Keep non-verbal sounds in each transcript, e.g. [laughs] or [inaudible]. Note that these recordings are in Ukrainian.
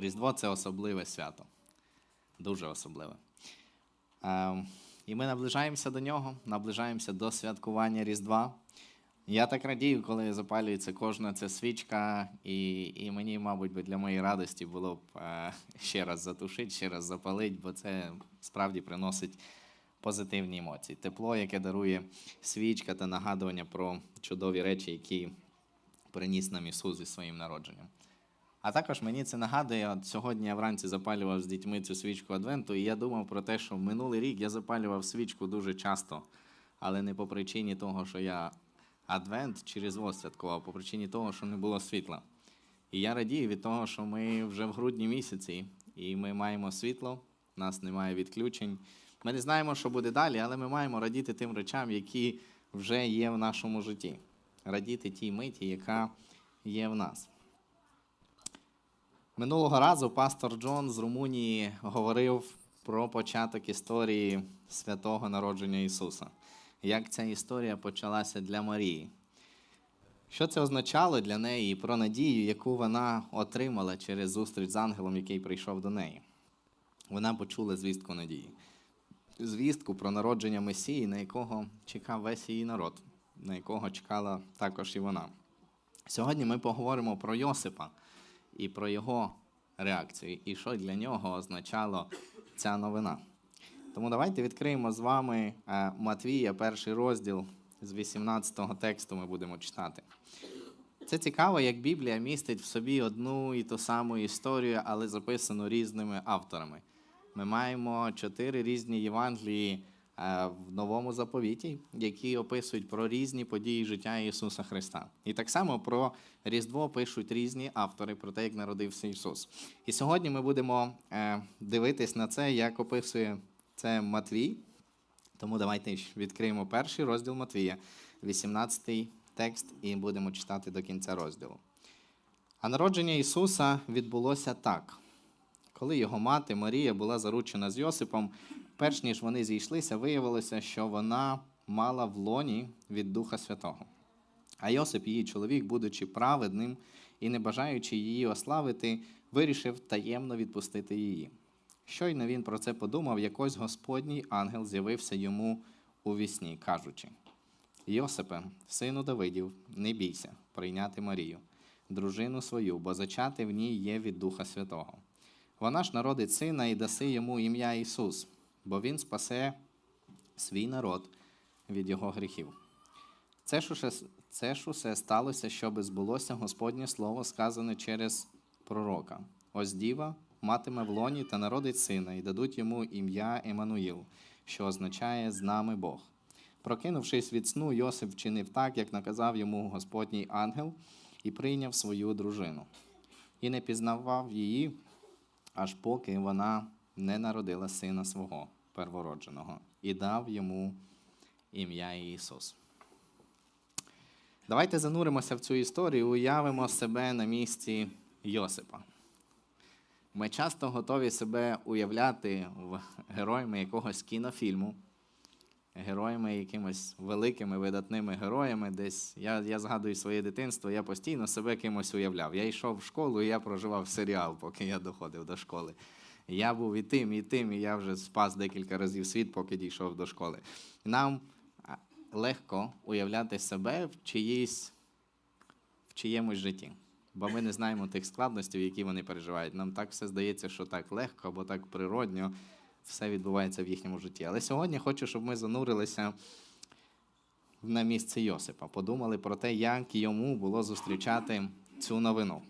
Різдво це особливе свято. Дуже особливе. Е, І ми наближаємося до нього, наближаємося до святкування Різдва. Я так радію, коли запалюється кожна ця свічка, і, і мені, мабуть, для моєї радості було б е, ще раз затушити, ще раз запалити, бо це справді приносить позитивні емоції. Тепло, яке дарує свічка та нагадування про чудові речі, які приніс нам Ісус зі своїм народженням. А також мені це нагадує, от сьогодні я вранці запалював з дітьми цю свічку Адвенту, і я думав про те, що минулий рік я запалював свічку дуже часто, але не по причині того, що я Адвент Різдво святкував, а по причині того, що не було світла. І я радію від того, що ми вже в грудні місяці, і ми маємо світло, у нас немає відключень. Ми не знаємо, що буде далі, але ми маємо радіти тим речам, які вже є в нашому житті. Радіти тій миті, яка є в нас. Минулого разу пастор Джон з Румунії говорив про початок історії святого народження Ісуса. Як ця історія почалася для Марії. Що це означало для неї і про надію, яку вона отримала через зустріч з ангелом, який прийшов до неї? Вона почула звістку надії. Звістку про народження Месії, на якого чекав весь її народ, на якого чекала також і вона. Сьогодні ми поговоримо про Йосипа і про його реакцію, і що для нього означала ця новина. Тому давайте відкриємо з вами е, Матвія, перший розділ з 18-го тексту ми будемо читати. Це цікаво, як Біблія містить в собі одну і ту саму історію, але записану різними авторами. Ми маємо чотири різні Євангелії в новому заповіті, які описують про різні події життя Ісуса Христа. І так само про Різдво пишуть різні автори про те, як народився Ісус. І сьогодні ми будемо е, дивитись на це, як описує це Матвій. Тому давайте відкриємо перший розділ Матвія, 18 текст, і будемо читати до кінця розділу. А народження Ісуса відбулося так. Коли його мати Марія була заручена з Йосипом, перш ніж вони зійшлися, виявилося, що вона мала в лоні від Духа Святого. А Йосип, її чоловік, будучи праведним і не бажаючи її ославити, вирішив таємно відпустити її. Щойно він про це подумав, якось Господній ангел з'явився йому у вісні, кажучи: Йосипе, сину Давидів, не бійся прийняти Марію, дружину свою, бо зачати в ній є від Духа Святого. Вона ж народить сина і даси йому ім'я Ісус, бо Він спасе свій народ від його гріхів. Це ж усе, це ж усе сталося, щоби збулося Господнє Слово, сказане через пророка. Ось діва матиме в лоні та народить сина, і дадуть йому ім'я Еммануїл, що означає з нами Бог. Прокинувшись від сну, Йосип вчинив так, як наказав йому Господній ангел, і прийняв свою дружину. І не пізнавав її, аж поки вона не народила сина свого первородженого, і дав йому ім'я Ісус. Давайте зануримося в цю історію, уявимо себе на місці Йосипа. Ми часто готові себе уявляти героями якогось кінофільму, героями якимось великими видатними героями. Десь я, я згадую своє дитинство, я постійно себе кимось уявляв. Я йшов в школу, і я проживав серіал, поки я доходив до школи. Я був і тим, і тим, і я вже спас декілька разів світ, поки дійшов до школи. Нам легко уявляти себе в чиїсь, в чиємусь житті. Бо ми не знаємо тих складностей, які вони переживають. Нам так все здається, що так легко або так природньо все відбувається в їхньому житті. Але сьогодні хочу, щоб ми занурилися на місце Йосипа, подумали про те, як йому було зустрічати цю новину.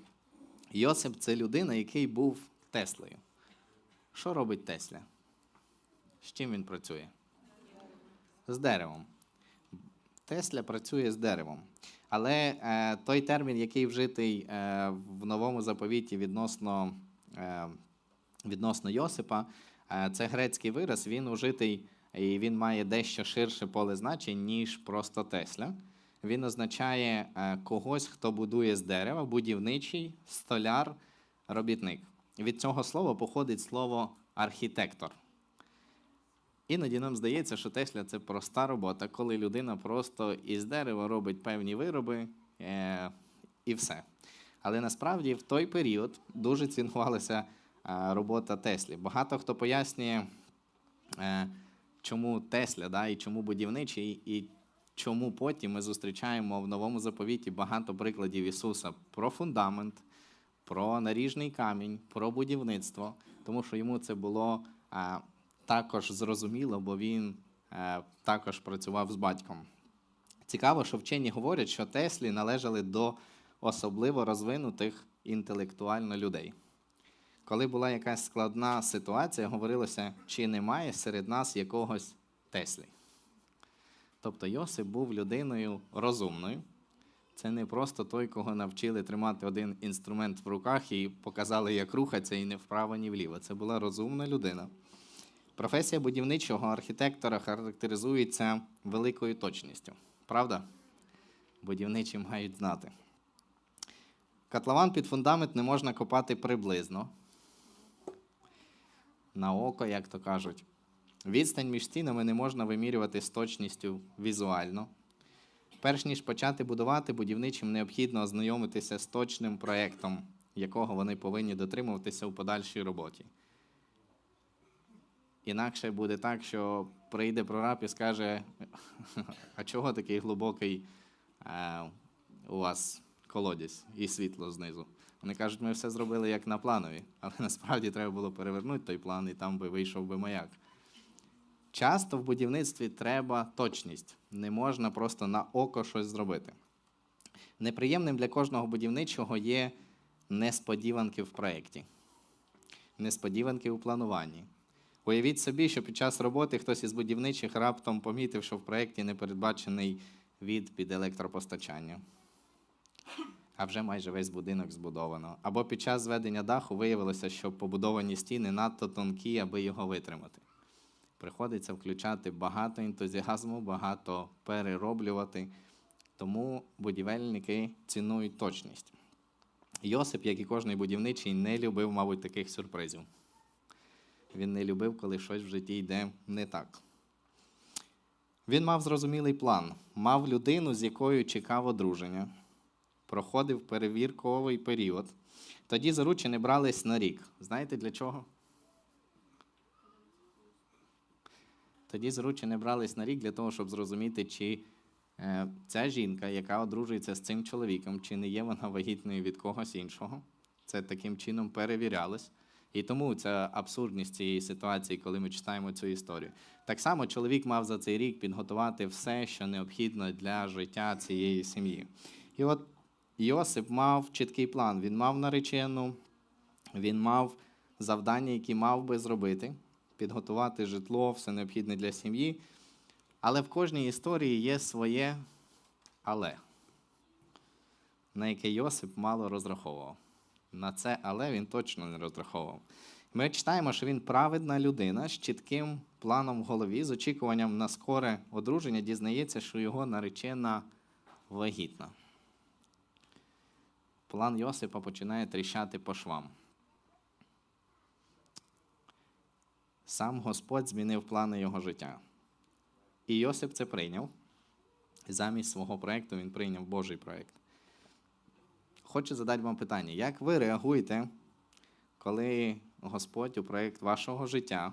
Йосип це людина, який був Теслою. Що робить Тесля? З чим він працює? З деревом. Тесля працює з деревом. Але е, той термін, який вжитий е, в новому заповіті відносно, е, відносно Йосипа, е, це грецький вираз, він ужитий і він має дещо ширше поле значень, ніж просто Тесля. Він означає е, когось, хто будує з дерева, будівничий, столяр, робітник. Від цього слова походить слово архітектор. Іноді нам здається, що Тесля це проста робота, коли людина просто із дерева робить певні вироби е, і все. Але насправді в той період дуже цінувалася е, робота Теслі. Багато хто пояснює, е, чому Тесля да, і чому будівничий, і чому потім ми зустрічаємо в новому заповіті багато прикладів Ісуса про фундамент, про наріжний камінь, про будівництво, тому що йому це було е, також зрозуміло, бо він е, також працював з батьком. Цікаво, що вчені говорять, що Теслі належали до особливо розвинутих інтелектуально людей. Коли була якась складна ситуація, говорилося, чи немає серед нас якогось Теслі. Тобто Йосип був людиною розумною. Це не просто той, кого навчили тримати один інструмент в руках і показали, як рухатися, і не вправо, ні вліво. Це була розумна людина. Професія будівничого архітектора характеризується великою точністю. Правда? Будівничі мають знати. Котлован під фундамент не можна копати приблизно. На око, як то кажуть. Відстань між стінами не можна вимірювати з точністю візуально. Перш ніж почати будувати, будівничим необхідно ознайомитися з точним проєктом, якого вони повинні дотримуватися у подальшій роботі. Інакше буде так, що прийде прораб і скаже: [laughs] а чого такий глибокий е, у вас колодязь і світло знизу? Вони кажуть, ми все зробили як на планові, але [laughs] насправді треба було перевернути той план, і там би вийшов би маяк. Часто в будівництві треба точність. Не можна просто на око щось зробити. Неприємним для кожного будівничого є несподіванки в проєкті, несподіванки у плануванні. Уявіть собі, що під час роботи хтось із будівничих раптом помітив, що в проєкті не передбачений від під електропостачання. А вже майже весь будинок збудовано. Або під час зведення даху виявилося, що побудовані стіни надто тонкі, аби його витримати. Приходиться включати багато ентузіазму, багато перероблювати. Тому будівельники цінують точність. Йосип, як і кожний будівничий, не любив, мабуть, таких сюрпризів. Він не любив, коли щось в житті йде не так. Він мав зрозумілий план, мав людину, з якою чекав одруження, проходив перевірковий період. Тоді заручені брались на рік. Знаєте для чого? Тоді заручені брались на рік для того, щоб зрозуміти, чи е, ця жінка, яка одружується з цим чоловіком, чи не є вона вагітною від когось іншого. Це таким чином перевірялось. І тому ця абсурдність цієї ситуації, коли ми читаємо цю історію. Так само чоловік мав за цей рік підготувати все, що необхідно для життя цієї сім'ї. І от Йосип мав чіткий план. Він мав наречену, він мав завдання, які мав би зробити, підготувати житло, все необхідне для сім'ї. Але в кожній історії є своє але, на яке Йосип мало розраховував. На це але він точно не розраховував. Ми читаємо, що він праведна людина з чітким планом в голові, з очікуванням на скоре одруження, дізнається, що його наречена вагітна. План Йосипа починає тріщати по швам. Сам Господь змінив плани його життя. І Йосип це прийняв. Замість свого проєкту він прийняв Божий проєкт. Хочу задати вам питання, як ви реагуєте, коли Господь у проєкт вашого життя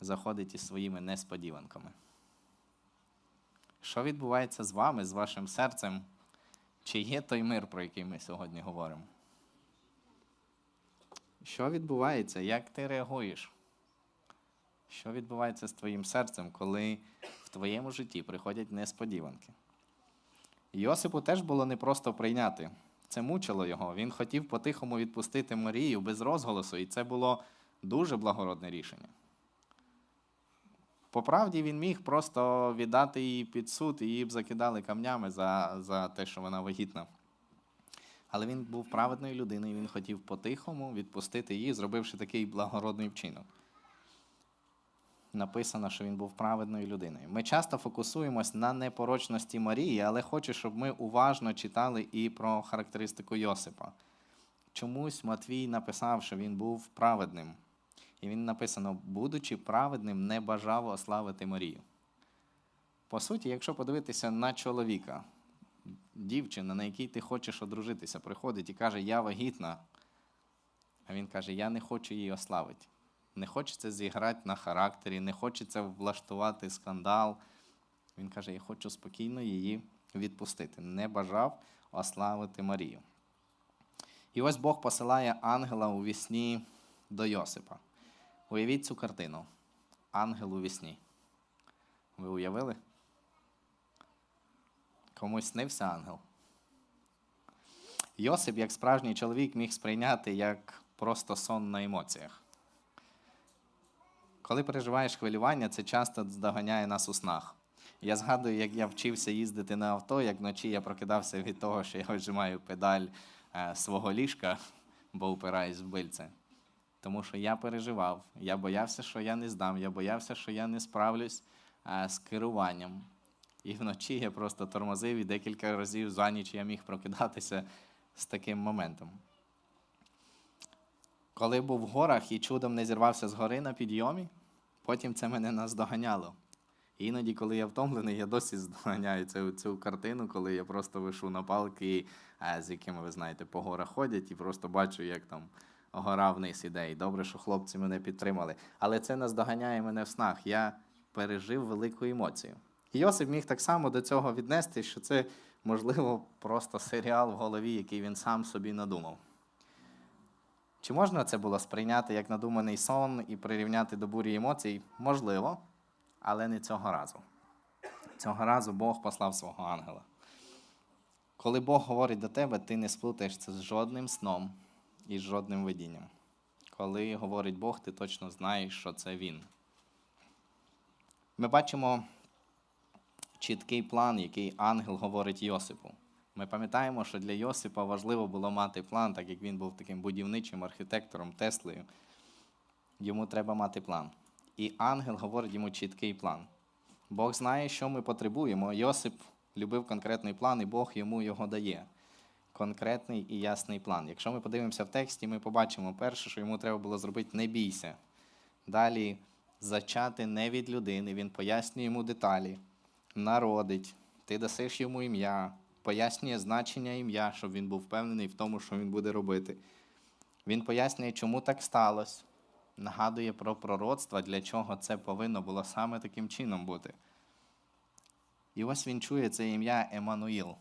заходить із своїми несподіванками? Що відбувається з вами, з вашим серцем? Чи є той мир, про який ми сьогодні говоримо? Що відбувається? Як ти реагуєш? Що відбувається з твоїм серцем, коли в твоєму житті приходять несподіванки? Йосипу теж було непросто прийняти. Це мучило його. Він хотів по-тихому відпустити Марію без розголосу, і це було дуже благородне рішення. По правді він міг просто віддати її під суд, і її б закидали камнями за, за те, що вона вагітна. Але він був праведною людиною, він хотів по-тихому відпустити її, зробивши такий благородний вчинок. Написано, що він був праведною людиною. Ми часто фокусуємось на непорочності Марії, але хочу, щоб ми уважно читали і про характеристику Йосипа. Чомусь Матвій написав, що він був праведним. І він написано, будучи праведним, не бажав ославити Марію. По суті, якщо подивитися на чоловіка, дівчина, на якій ти хочеш одружитися, приходить і каже, я вагітна. А він каже, я не хочу її ославити. Не хочеться зіграти на характері, не хочеться влаштувати скандал. Він каже, я хочу спокійно її відпустити. Не бажав ославити Марію. І ось Бог посилає ангела у вісні до Йосипа. Уявіть цю картину. Ангел у вісні. Ви уявили? Комусь снився ангел. Йосип, як справжній чоловік, міг сприйняти як просто сон на емоціях. Коли переживаєш хвилювання, це часто здоганяє нас у снах. Я згадую, як я вчився їздити на авто, як вночі я прокидався від того, що я вижимаю педаль е, свого ліжка, бо упираюсь в бильце. Тому що я переживав, я боявся, що я не здам, я боявся, що я не справлюсь е, з керуванням. І вночі я просто тормозив і декілька разів за ніч я міг прокидатися з таким моментом. Коли був в горах і чудом не зірвався з гори на підйомі, потім це мене наздоганяло. Іноді, коли я втомлений, я досі здоганяю цю, цю картину, коли я просто вишу на палки, е, з якими, ви знаєте, по горах ходять, і просто бачу, як там гора вниз іде. І добре, що хлопці мене підтримали. Але це наздоганяє мене в снах. Я пережив велику емоцію. І Йосип міг так само до цього віднести, що це, можливо, просто серіал в голові, який він сам собі надумав. Чи можна це було сприйняти як надуманий сон і прирівняти до бурі емоцій? Можливо, але не цього разу. Цього разу Бог послав свого ангела. Коли Бог говорить до тебе, ти не сплутаєш це з жодним сном і з жодним видінням. Коли говорить Бог, ти точно знаєш, що це Він. Ми бачимо чіткий план, який ангел говорить Йосипу. Ми пам'ятаємо, що для Йосипа важливо було мати план, так як він був таким будівничим архітектором Теслею. Йому треба мати план. І ангел говорить йому чіткий план. Бог знає, що ми потребуємо. Йосип любив конкретний план, і Бог йому його дає. Конкретний і ясний план. Якщо ми подивимося в тексті, ми побачимо перше, що йому треба було зробити не бійся. Далі зачати не від людини, він пояснює йому деталі, народить, ти дасиш йому ім'я, пояснює значення ім'я, щоб він був впевнений в тому, що він буде робити. Він пояснює, чому так сталося, нагадує про пророцтва, для чого це повинно було саме таким чином бути. І ось він чує це ім'я Еммануїл,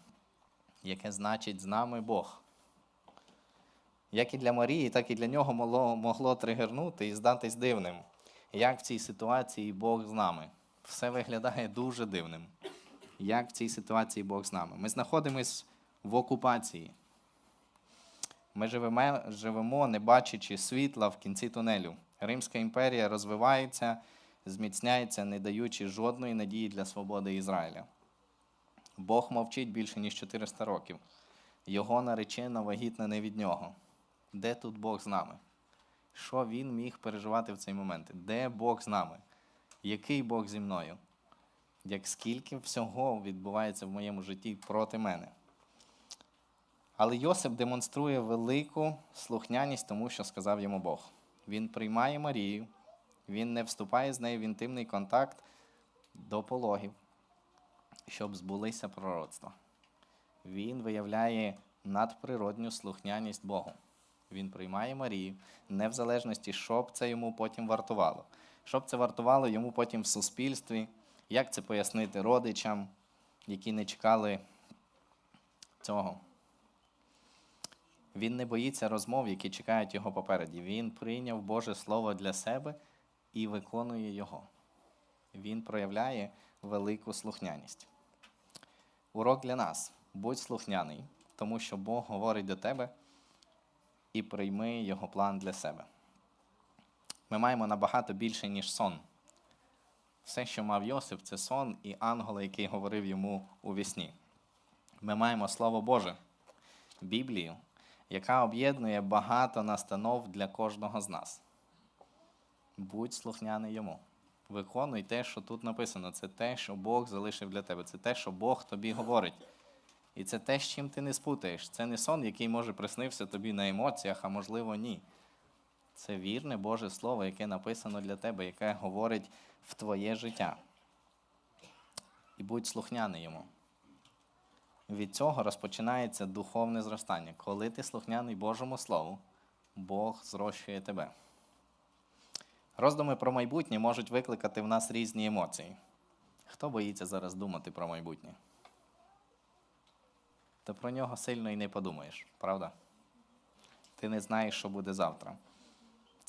яке значить з нами Бог. Як і для Марії, так і для нього могло, могло тригернути і здатись дивним. Як в цій ситуації Бог з нами? Все виглядає дуже дивним. Як в цій ситуації Бог з нами? Ми знаходимось в окупації. Ми живемо, живемо, не бачачи світла в кінці тунелю. Римська імперія розвивається, зміцняється, не даючи жодної надії для свободи Ізраїля. Бог мовчить більше, ніж 400 років. Його наречена вагітна не від нього. Де тут Бог з нами? Що він міг переживати в цей момент? Де Бог з нами? Який Бог зі мною? Як скільки всього відбувається в моєму житті проти мене? Але Йосип демонструє велику слухняність тому, що сказав йому Бог. Він приймає Марію, він не вступає з нею в інтимний контакт до пологів, щоб збулися пророцтва. Він виявляє надприродню слухняність Богу. Він приймає Марію, не в залежності, що б це йому потім вартувало. Що б це вартувало йому потім в суспільстві, як це пояснити родичам, які не чекали цього. Він не боїться розмов, які чекають його попереді. Він прийняв Боже Слово для себе і виконує його. Він проявляє велику слухняність. Урок для нас: будь слухняний, тому що Бог говорить до тебе і прийми його план для себе. Ми маємо набагато більше, ніж сон. Все, що мав Йосип, це сон і ангел, який говорив йому у вісні. Ми маємо Слово Боже, Біблію, яка об'єднує багато настанов для кожного з нас. Будь слухняний йому. Виконуй те, що тут написано. Це те, що Бог залишив для тебе. Це те, що Бог тобі говорить. І це те, з чим ти не спутаєш. Це не сон, який може приснився тобі на емоціях, а можливо, ні. Це вірне Боже Слово, яке написано для тебе, яке говорить в твоє життя. І будь слухняний йому. від цього розпочинається духовне зростання. Коли ти слухняний Божому Слову, Бог зрощує тебе. Роздуми про майбутнє можуть викликати в нас різні емоції. Хто боїться зараз думати про майбутнє? Та про нього сильно і не подумаєш, правда? Ти не знаєш, що буде завтра.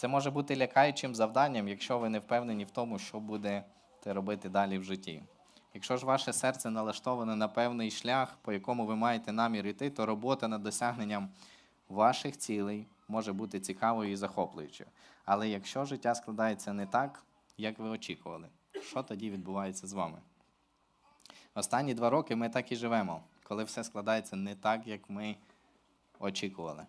Це може бути лякаючим завданням, якщо ви не впевнені в тому, що будете робити далі в житті. Якщо ж ваше серце налаштоване на певний шлях, по якому ви маєте намір йти, то робота над досягненням ваших цілей може бути цікавою і захоплюючою. Але якщо життя складається не так, як ви очікували, що тоді відбувається з вами? Останні два роки ми так і живемо, коли все складається не так, як ми очікували.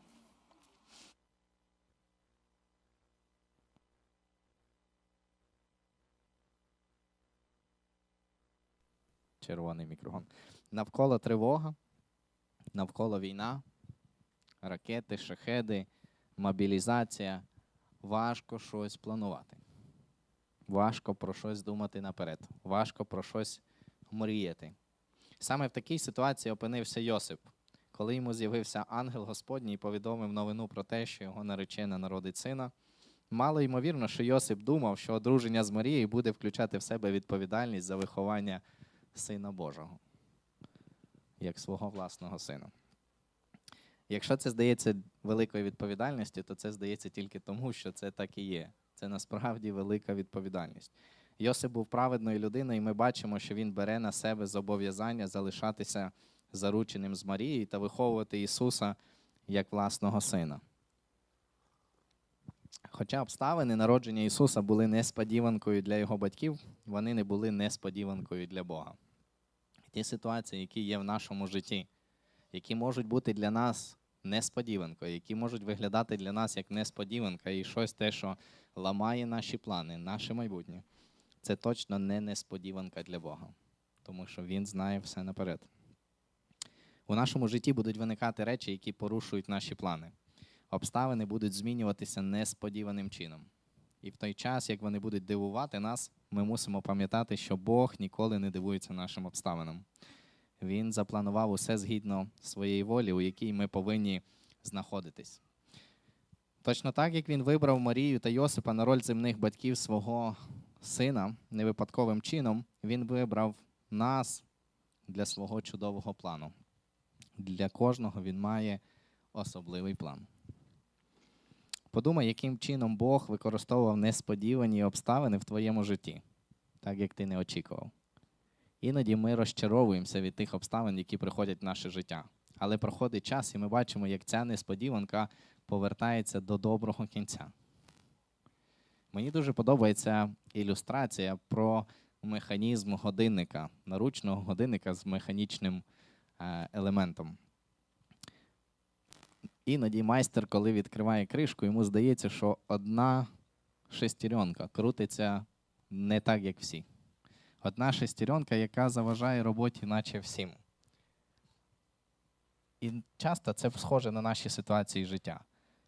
Червоний мікрофон. Навколо тривога, навколо війна, ракети, шахеди, мобілізація. Важко щось планувати. Важко про щось думати наперед. Важко про щось мріяти. Саме в такій ситуації опинився Йосип, коли йому з'явився ангел Господній і повідомив новину про те, що його наречена народить сина. Мало ймовірно, що Йосип думав, що одруження з Марією буде включати в себе відповідальність за виховання Сина Божого, як свого власного сина. Якщо це здається великою відповідальністю, то це здається тільки тому, що це так і є. Це насправді велика відповідальність. Йосип був праведною людиною, і ми бачимо, що він бере на себе зобов'язання залишатися зарученим з Марією та виховувати Ісуса як власного сина. Хоча обставини народження Ісуса були несподіванкою для його батьків, вони не були несподіванкою для Бога. Ті ситуації, які є в нашому житті, які можуть бути для нас несподіванкою, які можуть виглядати для нас як несподіванка і щось те, що ламає наші плани, наше майбутнє, це точно не несподіванка для Бога, тому що Він знає все наперед. У нашому житті будуть виникати речі, які порушують наші плани. Обставини будуть змінюватися несподіваним чином. І в той час, як вони будуть дивувати нас, ми мусимо пам'ятати, що Бог ніколи не дивується нашим обставинам. Він запланував усе згідно своєї волі, у якій ми повинні знаходитись. Точно так, як він вибрав Марію та Йосипа на роль земних батьків свого сина невипадковим чином, він вибрав нас для свого чудового плану. Для кожного він має особливий план. Подумай, яким чином Бог використовував несподівані обставини в твоєму житті, так як ти не очікував. Іноді ми розчаровуємося від тих обставин, які приходять в наше життя. Але проходить час, і ми бачимо, як ця несподіванка повертається до доброго кінця. Мені дуже подобається ілюстрація про механізм годинника, наручного годинника з механічним е, елементом. Іноді майстер, коли відкриває кришку, йому здається, що одна шестеренка крутиться не так, як всі. Одна шестеренка, яка заважає роботі, наче всім. І часто це схоже на наші ситуації життя.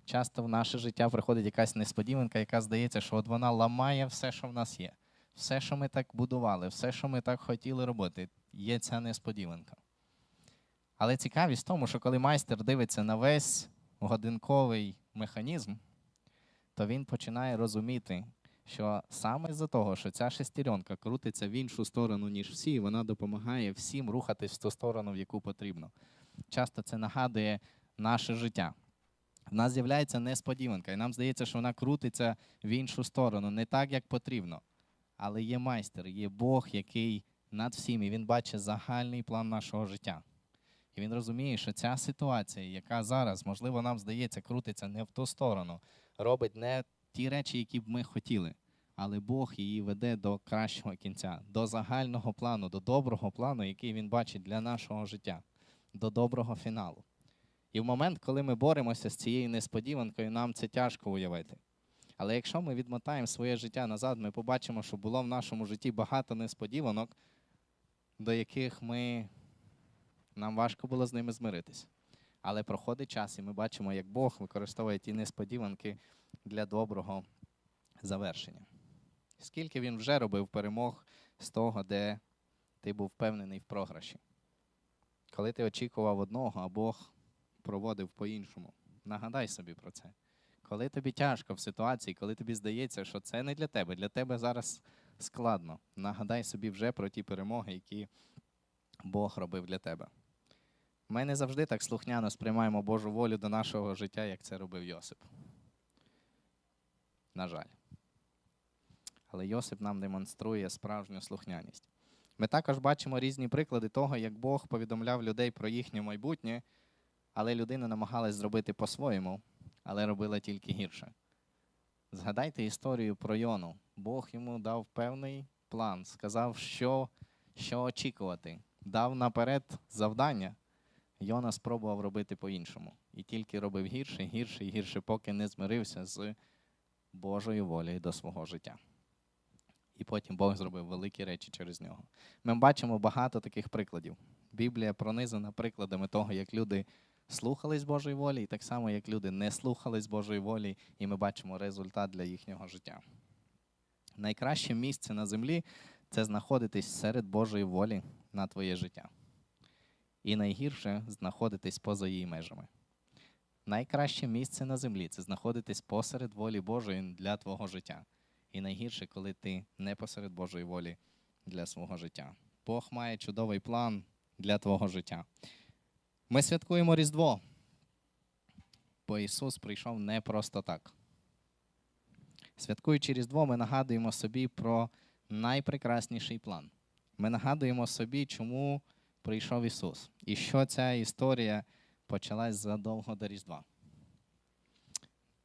Часто в наше життя приходить якась несподіванка, яка здається, що от вона ламає все, що в нас є. Все, що ми так будували, все, що ми так хотіли робити, є ця несподіванка. Але цікавість в тому, що коли майстер дивиться на весь годинковий механізм, то він починає розуміти, що саме з-за того, що ця шестеренка крутиться в іншу сторону, ніж всі, вона допомагає всім рухатись в ту сторону, в яку потрібно. Часто це нагадує наше життя. В нас з'являється несподіванка, і нам здається, що вона крутиться в іншу сторону, не так, як потрібно. Але є майстер, є Бог, який над всім, і він бачить загальний план нашого життя. І він розуміє, що ця ситуація, яка зараз, можливо, нам здається, крутиться не в ту сторону, робить не ті речі, які б ми хотіли, але Бог її веде до кращого кінця, до загального плану, до доброго плану, який він бачить для нашого життя, до доброго фіналу. І в момент, коли ми боремося з цією несподіванкою, нам це тяжко уявити. Але якщо ми відмотаємо своє життя назад, ми побачимо, що було в нашому житті багато несподіванок, до яких ми нам важко було з ними змиритися. Але проходить час, і ми бачимо, як Бог використовує ті несподіванки для доброго завершення. Скільки він вже робив перемог з того, де ти був впевнений в програші. Коли ти очікував одного, а Бог проводив по-іншому. Нагадай собі про це. Коли тобі тяжко в ситуації, коли тобі здається, що це не для тебе, для тебе зараз складно. Нагадай собі вже про ті перемоги, які Бог робив для тебе. Ми не завжди так слухняно сприймаємо Божу волю до нашого життя, як це робив Йосип. На жаль. Але Йосип нам демонструє справжню слухняність. Ми також бачимо різні приклади того, як Бог повідомляв людей про їхнє майбутнє, але людина намагалась зробити по-своєму, але робила тільки гірше. Згадайте історію про Йону. Бог йому дав певний план, сказав, що, що очікувати, дав наперед завдання. Йона спробував робити по-іншому. І тільки робив гірше, гірше і гірше, поки не змирився з Божою волею до свого життя. І потім Бог зробив великі речі через нього. Ми бачимо багато таких прикладів. Біблія пронизана прикладами того, як люди слухались Божої волі, і так само, як люди не слухались Божої волі, і ми бачимо результат для їхнього життя. Найкраще місце на землі це знаходитись серед Божої волі на твоє життя. І найгірше знаходитись поза її межами. Найкраще місце на землі це знаходитись посеред волі Божої для твого життя. І найгірше, коли ти не посеред Божої волі для свого життя. Бог має чудовий план для твого життя. Ми святкуємо Різдво, бо Ісус прийшов не просто так. Святкуючи Різдво, ми нагадуємо собі про найпрекрасніший план. Ми нагадуємо собі, чому прийшов Ісус. І що ця історія почалась задовго до Різдва.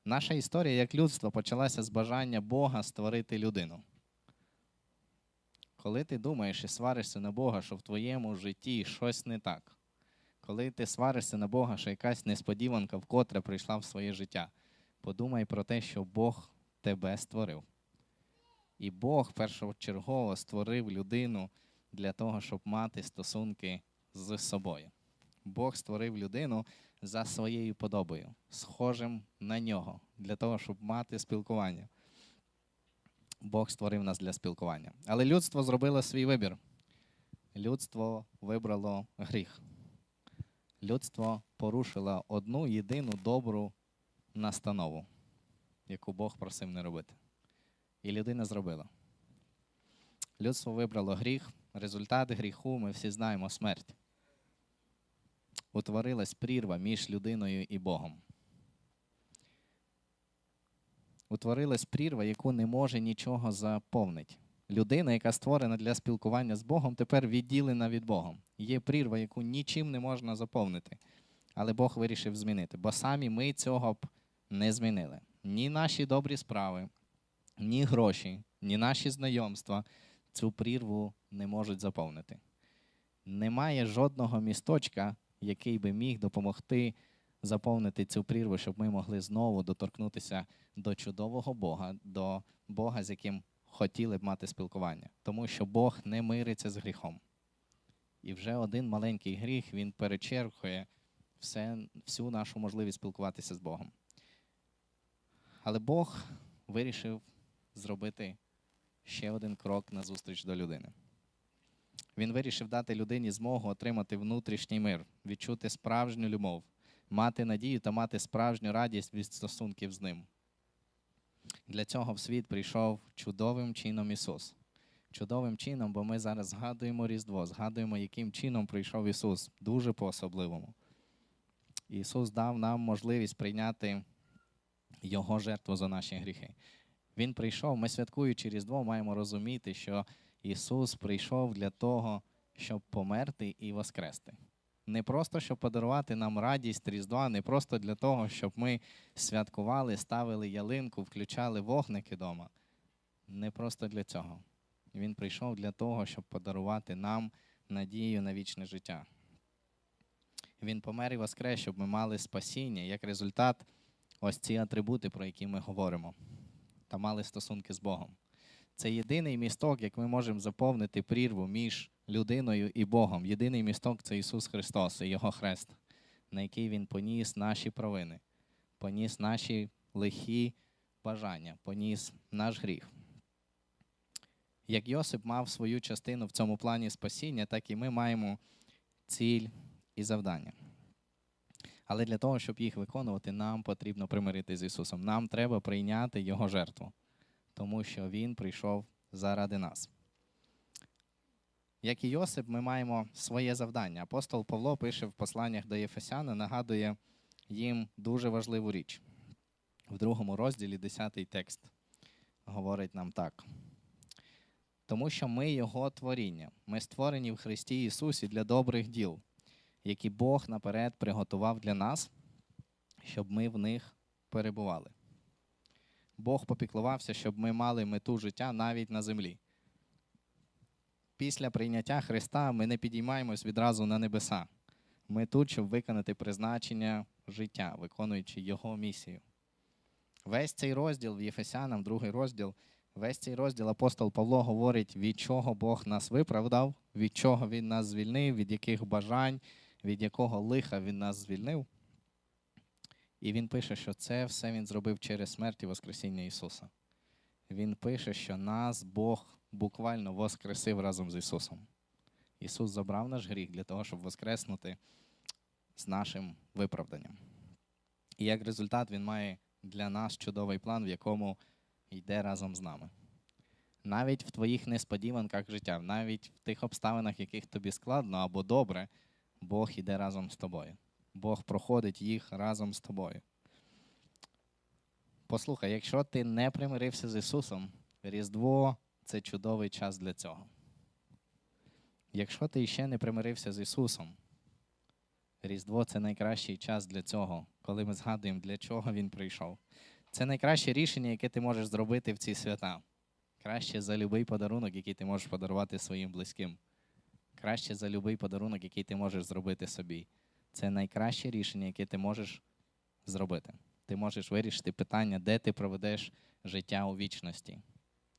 Наша історія як людство почалася з бажання Бога створити людину. Коли ти думаєш і сваришся на Бога, що в твоєму житті щось не так, коли ти сваришся на Бога, що якась несподіванка вкотре прийшла в своє життя, подумай про те, що Бог тебе створив. І Бог першочергово створив людину для того, щоб мати стосунки з собою. Бог створив людину за своєю подобою, схожим на нього, для того, щоб мати спілкування. Бог створив нас для спілкування. Але людство зробило свій вибір. Людство вибрало гріх. Людство порушило одну єдину добру настанову, яку Бог просив не робити. І людина зробила. Людство вибрало гріх. Результат гріху ми всі знаємо смерть утворилась прірва між людиною і Богом. Утворилась прірва, яку не може нічого заповнити. Людина, яка створена для спілкування з Богом, тепер відділена від Богом. Є прірва, яку нічим не можна заповнити. Але Бог вирішив змінити, бо самі ми цього б не змінили. Ні наші добрі справи, ні гроші, ні наші знайомства цю прірву не можуть заповнити. Немає жодного місточка, який би міг допомогти заповнити цю прірву, щоб ми могли знову доторкнутися до чудового Бога, до Бога, з яким хотіли б мати спілкування. Тому що Бог не мириться з гріхом. І вже один маленький гріх він перечеркує все, всю нашу можливість спілкуватися з Богом. Але Бог вирішив зробити ще один крок на зустріч до людини. Він вирішив дати людині змогу отримати внутрішній мир, відчути справжню любов, мати надію та мати справжню радість від стосунків з ним. Для цього в світ прийшов чудовим чином Ісус. Чудовим чином, бо ми зараз згадуємо Різдво, згадуємо, яким чином прийшов Ісус, дуже по-особливому. Ісус дав нам можливість прийняти Його жертву за наші гріхи. Він прийшов, ми святкуючи Різдво, маємо розуміти, що Ісус прийшов для того, щоб померти і воскрести. Не просто щоб подарувати нам радість Різдва, не просто для того, щоб ми святкували, ставили ялинку, включали вогники вдома. Не просто для цього. Він прийшов для того, щоб подарувати нам надію на вічне життя. Він помер і воскрес, щоб ми мали спасіння, як результат, ось ці атрибути, про які ми говоримо, та мали стосунки з Богом. Це єдиний місток, як ми можемо заповнити прірву між людиною і Богом. Єдиний місток це Ісус Христос і Його хрест, на який Він поніс наші провини, поніс наші лихі бажання, поніс наш гріх. Як Йосип мав свою частину в цьому плані спасіння, так і ми маємо ціль і завдання. Але для того, щоб їх виконувати, нам потрібно примирити з Ісусом. Нам треба прийняти Його жертву, тому що Він прийшов заради нас. Як і Йосип, ми маємо своє завдання. Апостол Павло пише в посланнях до Єфесяна, нагадує їм дуже важливу річ. В другому розділі, 10 текст, говорить нам так. Тому що ми Його творіння, ми створені в Христі Ісусі для добрих діл, які Бог наперед приготував для нас, щоб ми в них перебували. Бог попіклувався, щоб ми мали мету життя навіть на землі. Після прийняття Христа ми не підіймаємось відразу на небеса. Ми тут, щоб виконати призначення життя, виконуючи Його місію. Весь цей розділ в Єфесянам, другий розділ, весь цей розділ апостол Павло говорить, від чого Бог нас виправдав, від чого Він нас звільнив, від яких бажань, від якого лиха Він нас звільнив. І він пише, що це все він зробив через смерть і Воскресіння Ісуса. Він пише, що нас Бог буквально воскресив разом з Ісусом. Ісус забрав наш гріх для того, щоб воскреснути з нашим виправданням. І як результат він має для нас чудовий план, в якому йде разом з нами. Навіть в твоїх несподіванках життя, навіть в тих обставинах, яких тобі складно або добре, Бог іде разом з тобою. Бог проходить їх разом з тобою. Послухай, якщо ти не примирився з Ісусом, Різдво це чудовий час для цього. Якщо ти ще не примирився з Ісусом, Різдво це найкращий час для цього, коли ми згадуємо, для чого Він прийшов. Це найкраще рішення, яке ти можеш зробити в ці свята. Краще за будь-який подарунок, який ти можеш подарувати своїм близьким. Краще за будь-який подарунок, який ти можеш зробити собі. Це найкраще рішення, яке ти можеш зробити. Ти можеш вирішити питання, де ти проведеш життя у вічності.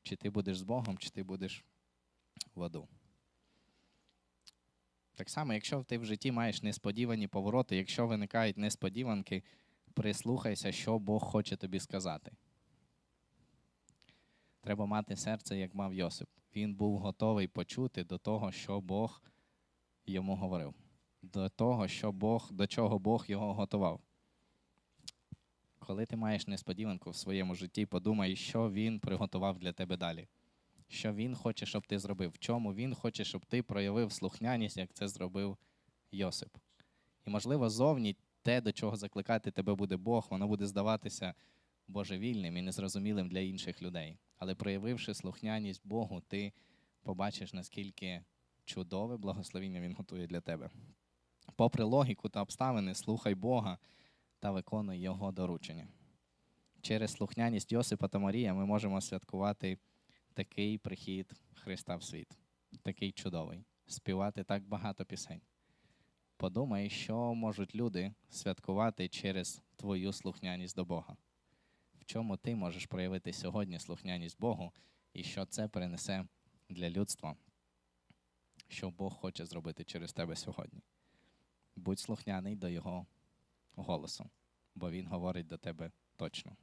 Чи ти будеш з Богом, чи ти будеш в аду. Так само, якщо ти в житті маєш несподівані повороти, якщо виникають несподіванки, прислухайся, що Бог хоче тобі сказати. Треба мати серце, як мав Йосип. Він був готовий почути до того, що Бог йому говорив, до того, що Бог, до чого Бог його готував. Коли ти маєш несподіванку в своєму житті, подумай, що він приготував для тебе далі. Що він хоче, щоб ти зробив, в чому він хоче, щоб ти проявив слухняність, як це зробив Йосип. І, можливо, зовні те, до чого закликати тебе буде Бог, воно буде здаватися божевільним і незрозумілим для інших людей. Але проявивши слухняність Богу, ти побачиш, наскільки чудове благословіння Він готує для тебе. Попри логіку та обставини, слухай Бога та виконуй Його доручення. Через слухняність Йосипа та Марія ми можемо святкувати такий прихід Христа в світ, такий чудовий, співати так багато пісень. Подумай, що можуть люди святкувати через твою слухняність до Бога. Чому ти можеш проявити сьогодні слухняність Богу, і що це принесе для людства, що Бог хоче зробити через тебе сьогодні. Будь слухняний до Його голосу, бо Він говорить до тебе точно.